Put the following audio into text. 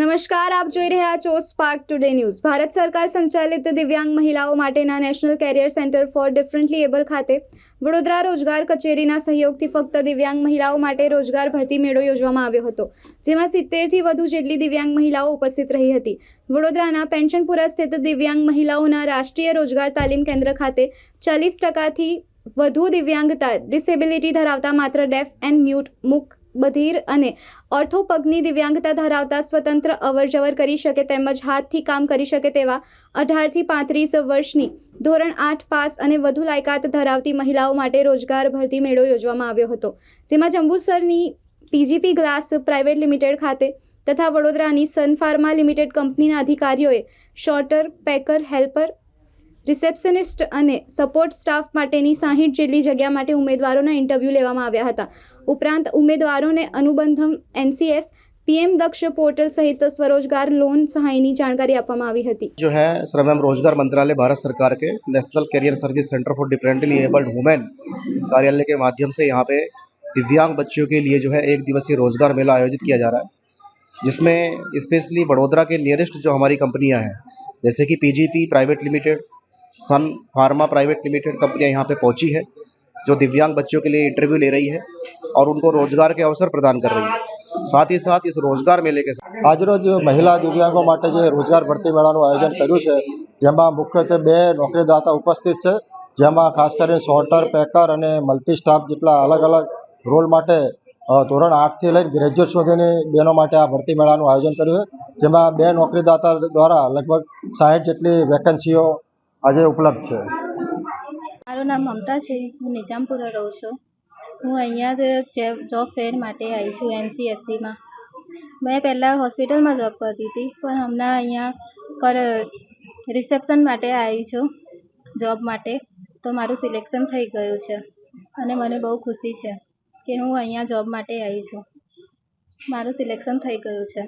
નમસ્કાર, આપ જોઈ રહ્યા છો સ્પાર્ક ટુડે ન્યૂઝ ભારત સરકાર સંચાલિત દિવ્યાંગ મહિલાઓ માટેના national career centre for differently able ખાતે વડોદરા રોજગાર કચેરીના સહયોગથી ફક્ત દિવ્યાંગ મહિલાઓ માટે રોજગાર ભરતી મેળો યોજવામાં આવ્યો હતો, જેમાં સિત્તેરથી વધુ જેટલી દિવ્યાંગ મહિલાઓ ઉપસ્થિત રહી હતી. વડોદરાના પેન્શનપુરા સ્થિત દિવ્યાંગ મહિલાઓના રાષ્ટ્રીય રોજગાર તાલીમ કેન્દ્ર ખાતે ચાલીસ ટકાથી વધુ દિવ્યાંગતા ડિસેબિલિટી ધરાવતા માત્ર ડેફ એન્ડ મ્યુટ મૂક બધિર અને ઓર્થોપગની દિવ્યાંગતા ધરાવતા સ્વતંત્ર અવરજવર કરી શકે તેમજ હાથથી કામ કરી શકે તેવા અઢારથી પાંત્રીસ વર્ષની ધોરણ આઠ પાસ અને વધુ લાયકાત ધરાવતી મહિલાઓ માટે રોજગાર ભરતી મેળો યોજવામાં આવ્યો હતો. જેમાં જંબુસરની પીજીપી ગ્લાસ પ્રાઇવેટ લિમિટેડ ખાતે તથા વડોદરાની સન ફાર્મા લિમિટેડ કંપનીના અધિકારીઓએ શોર્ટર પેકર, હેલ્પર રિસેપ્શનિસ્ટ અને સપોર્ટ સ્ટાફ માટેની સાહીઠ જેટલી જગ્યા માટે ઉમેદવારોના ઇન્ટરવ્યૂ લેવામાં આવ્યા હતા ઉપરાંત ઉમેદવારોને Anubandham NCS PM Daksh portal સહિત સ્વરોજગાર લોન સહાયની જાણકારી આપવામાં આવી હતી जो है श्रम एवं रोजगार मंत्रालय भारत सरकार के national career service centre for differently abled women कार्यालय के माध्यम से यहाँ पे दिव्यांग बच्चों के लिए जो है एक दिवसीय रोजगार मेला आयोजित किया जा रहा है जिसमें स्पेशली वडोदरा के नियरेस्ट जो हमारी कंपनियां हैं जैसे कि PGP private limited Sun Pharma private limited कंपनियां यहाँ पे पहुंची है जो दिव्यांग बच्चों के लिए इंटरव्यू ले रही है और उनको रोजगार के अवसर प्रदान कर रही है साथ ही साथ इस रोजगार मेले के साथ આજરોજ મહિલા દિવ્યાંગો માટે જે રોજગાર ભરતી મેળાનું આયોજન કર્યું છે જેમાં મુખ્યત્વે બે નોકરીદાતા ઉપસ્થિત છે જેમાં ખાસ કરીને સોર્ટર પેકર અને મલ્ટી સ્ટાફ જેટલા અલગ અલગ રોલ માટે અ, ધોરણ આઠથી લઈને ગ્રેજ્યુએટ સુધીની બહેનો માટે આ ભરતી મેળાનું આયોજન કર્યું છે જેમાં બે નોકરીદાતા દ્વારા લગભગ સાઠ જેટલી વેકન્સીઓ આજે ઉપલબ્ધ છે. મારું નામ મમતા છે. હું નિજામપુરા રહું છું. હું અહીંયા જોબ ફેર માટે આવી છું એનસીએસસીમાં મેં. પહેલાં હોસ્પિટલમાં જોબ કરતી હતી, પણ હમણાં અહીંયા પર રિસેપ્શન માટે આવી છું જોબ માટે. તો મારું સિલેક્શન થઈ ગયું છે અને મને બહુ ખુશી છે કે હું અહીંયા જોબ માટે આવી છું. મારું સિલેક્શન થઈ ગયું છે.